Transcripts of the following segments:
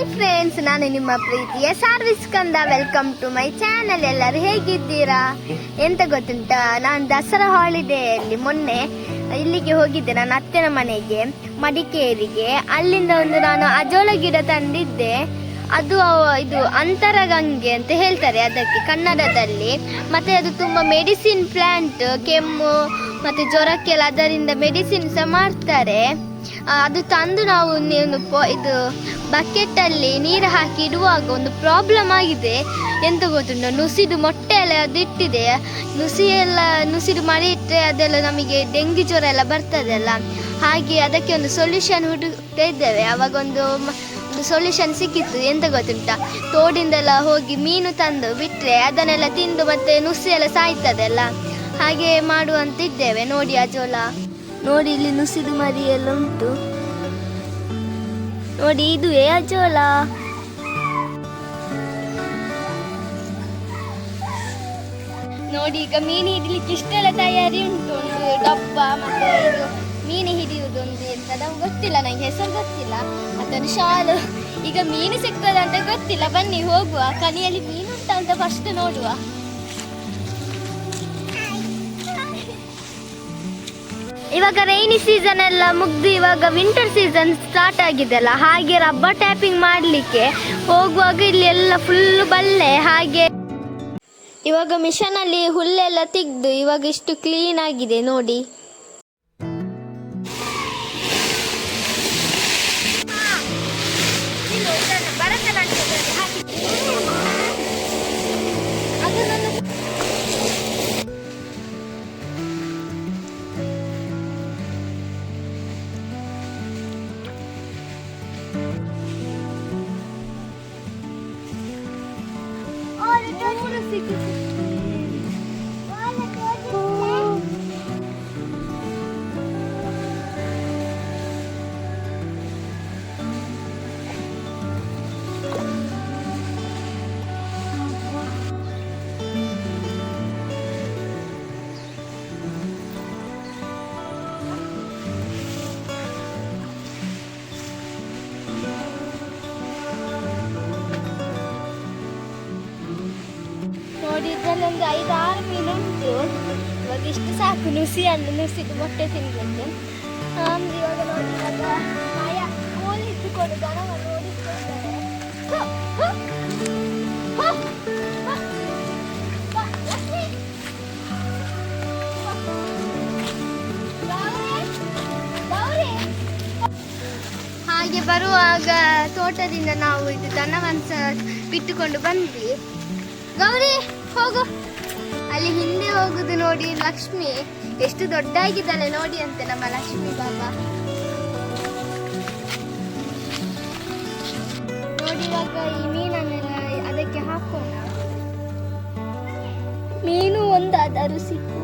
Hi friends ನಾನು ನಿಮ್ಮ ಪ್ರೀತಿಯ ಸರ್ವಿಸ್ ಕಂದ ವೆಲ್ಕಮ್ ಟು ಮೈ ಚಾನಲ್ ಎಲ್ಲರೂ ಹೇಗಿದ್ದೀರಾ? ಎಂತ ಗೊತ್ತುಂಟಾ? ನಾನು ದಸರಾ ಹಾಲಿಡೇಯಲ್ಲಿ ಮೊನ್ನೆ ಇಲ್ಲಿಗೆ ಹೋಗಿದ್ದೆ. ನನ್ನ ಅತ್ತೆನ ಮನೆಗೆ, ಮಡಿಕೇರಿಗೆ. ಅಲ್ಲಿಂದ ಒಂದು ನಾನು ಅಜೋಳ ಗಿಡ ತಂದಿದ್ದೆ. ಅದು ಇದು ಅಂತರಗಂಗೆ ಅಂತ ಹೇಳ್ತಾರೆ ಅದಕ್ಕೆ, ಕನ್ನಡದಲ್ಲಿ. ಮತ್ತೆ ಅದು ತುಂಬ ಮೆಡಿಸಿನ್ ಪ್ಲಾಂಟ್ ಕೆಮ್ಮು, ಮತ್ತೆ ಜ್ವರಕ್ಕೆಲ್ಲ ಅದರಿಂದ ಮೆಡಿಸಿನ್ ಸಹ ಮಾಡ್ತಾರೆ. ಅದು ತಂದು ನಾವು ಇದು ಬಕೆಟಲ್ಲಿ ನೀರು ಹಾಕಿ ಇಡುವಾಗ ಒಂದು ಪ್ರಾಬ್ಲಮ್ ಆಗಿದೆ. ಎಂತ ಗೊತ್ತುಂಟು? ನುಸಿದು ಮೊಟ್ಟೆ ಎಲ್ಲ ಅದು ಇಟ್ಟಿದೆ ನುಸಿ ಎಲ್ಲ ನುಸಿದು ಮಳೆ ಇಟ್ಟರೆ ಅದೆಲ್ಲ ನಮಗೆ ಡೆಂಗಿ ಜ್ವರ ಎಲ್ಲ ಬರ್ತದಲ್ಲ. ಹಾಗೆ ಅದಕ್ಕೆ ಒಂದು ಸೊಲ್ಯೂಷನ್ ಹುಡುಕ್ತಾ ಇದ್ದೇವೆ. ಆವಾಗ ಒಂದು ಸೊಲ್ಯೂಷನ್ ಸಿಕ್ಕಿತ್ತು. ಎಂತ ಗೊತ್ತುಂಟ? ತೋಡಿಂದೆಲ್ಲ ಹೋಗಿ ಮೀನು ತಂದು ಬಿಟ್ಟರೆ ಅದನ್ನೆಲ್ಲ ತಿಂದು ಮತ್ತೆ ನುಸಿ ಎಲ್ಲ ಸಾಯ್ತದಲ್ಲ. ಹಾಗೆ ಮಾಡುವಂತಿದ್ದೇವೆ. ನೋಡಿ ಅಜೋಲ ನೋಡಿ ಇಲ್ಲಿ ನುಸಿದು ಮರಿ ಎಲ್ಲ ಉಂಟು ನೋಡಿ ಇದುವೇ ಅಜೋಲ. ನೋಡಿ ಈಗ ಮೀನು ಹಿಡಿಲಿಕ್ಕೆ ಇಷ್ಟೆಲ್ಲ ತಯಾರಿ ಉಂಟು. ಒಂದು ಡಬ್ಬ ಮತ್ತೆ ಇದು ಮೀನು ಹಿಡಿಯುವುದೊಂದು ಎಂತ ನಮ್ಗೆ ಗೊತ್ತಿಲ್ಲ. ನಂಗೆ ಹೆಸರು ಗೊತ್ತಿಲ್ಲ. ಅದನ್ನು ಶಾಲು. ಈಗ ಮೀನು ಸಿಗ್ತದೆ ಅಂತ ಗೊತ್ತಿಲ್ಲ. ಬನ್ನಿ ಹೋಗುವ. ಕಲಿಯಲ್ಲಿ ಮೀನು ಉಂಟಾ ಅಂತ ಫಸ್ಟ್ ನೋಡುವ. ಇವಾಗ ರೈನಿ ಸೀಸನ್ ಎಲ್ಲ ಮುಗ್ದು ಇವಾಗ ವಿಂಟರ್ ಸೀಸನ್ ಸ್ಟಾರ್ಟ್ ಆಗಿದೆಲ್ಲ ಹಾಗೆ ರಬ್ಬರ್ ಟ್ಯಾಪಿಂಗ್ ಮಾಡಲಿಕ್ಕೆ ಹೋಗುವಾಗ ಇಲ್ಲಿ ಎಲ್ಲ ಫುಲ್ ಬಲ್ಲೆ ಹಾಗೆ ಇವಾಗ ಮಿಷನ್ ಅಲ್ಲಿ ಹುಲ್ಲೆಲ್ಲ ತೆಗೆದು ಇವಾಗ ಇಷ್ಟು ಕ್ಲೀನ್ ಆಗಿದೆ ನೋಡಿ. ಐದಾರು ಐದು ಆರು ಮೀನು ಉಂಟು. ಇವಾಗ ಇಷ್ಟು ಸಾಕು. ನುಸಿ ಅಂದ್ರೆ ನುಸಿದು ಮೊಟ್ಟೆ ತಿನ್ಬೇಕು. ಆಮೇಲೆ ಇವಾಗ ನೋಡಿ ಮಾಯ ಕೋಲಿಟ್ಟುಕೊಂಡು ದನವನ್ನು ಗೌರಿ. ಹಾಗೆ ಬರುವಾಗ ತೋಟದಿಂದ ನಾವು ಇದು ದನವನ್ನು ಬಿಟ್ಟುಕೊಂಡು ಬಂದ್ವಿ. ಗೌರಿ, ಹೋಗು. ಅಲ್ಲಿ ಹಿಂದೆ ಹೋಗುದು ನೋಡಿ ಲಕ್ಷ್ಮಿ. ಎಷ್ಟು ದೊಡ್ಡಾಗಿದ್ದಾಳೆ ನೋಡಿ ಅಂತೆ ನಮ್ಮ ಲಕ್ಷ್ಮಿ ಬಾಬಾ ನೋಡಿ ಇವಾಗ ಈ ಮೀನನ್ನೆಲ್ಲ ಅದಕ್ಕೆ ಹಾಕೋಣ. ಮೀನು ಒಂದಾದರೂ ಸಿಕ್ಕು.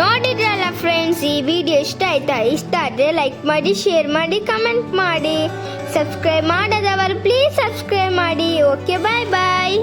ನೋಡಿದ್ರಲ್ಲ ಫ್ರೆಂಡ್ಸ್ ಈ ವಿಡಿಯೋ ಇಷ್ಟ ಆಯ್ತಾ? ಇಷ್ಟ ಆದರೆ ಲೈಕ್ ಮಾಡಿ ಶೇರ್ ಮಾಡಿ ಕಮೆಂಟ್ ಮಾಡಿ. ಸಬ್ಸ್ಕ್ರೈಬ್ ಮಾಡದವರು ಪ್ಲೀಸ್ ಸಬ್ಸ್ಕ್ರೈಬ್ ಮಾಡಿ. Okay bye bye